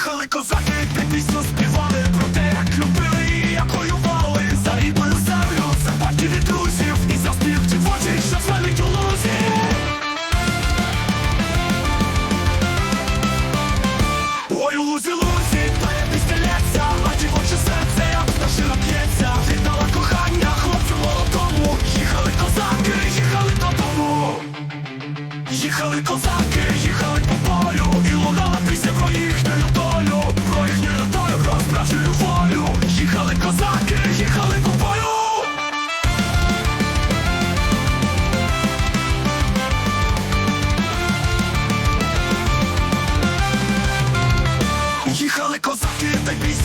Їхали козаки, під пісню співали про те, як любили і як воювали. За рідну землю, за батьків і друзів І за спів дівочі, що звалить у лузі. Ой, у лузі лузі, та я пістеляться, а дівоче серце, як пташина п'ється. Віддала кохання хлопцю молодому. Їхали козаки, їхали додому. Їхали козаки, їхали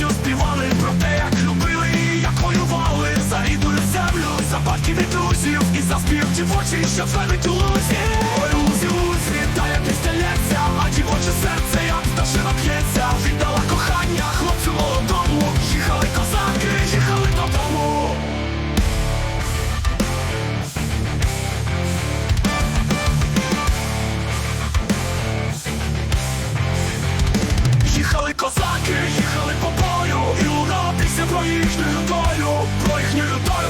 радістю співали про те, як любили і як воювали за рідну землю, за батьків і друзів і за спів очі що звелить у лузі. Ой, лузі, лузі, та як пістеляться, а дівоче серце, як пташина п'ється, віддала кохання хлопцю молодому, їхали козаки, їхали додому. Їхали козаки. You New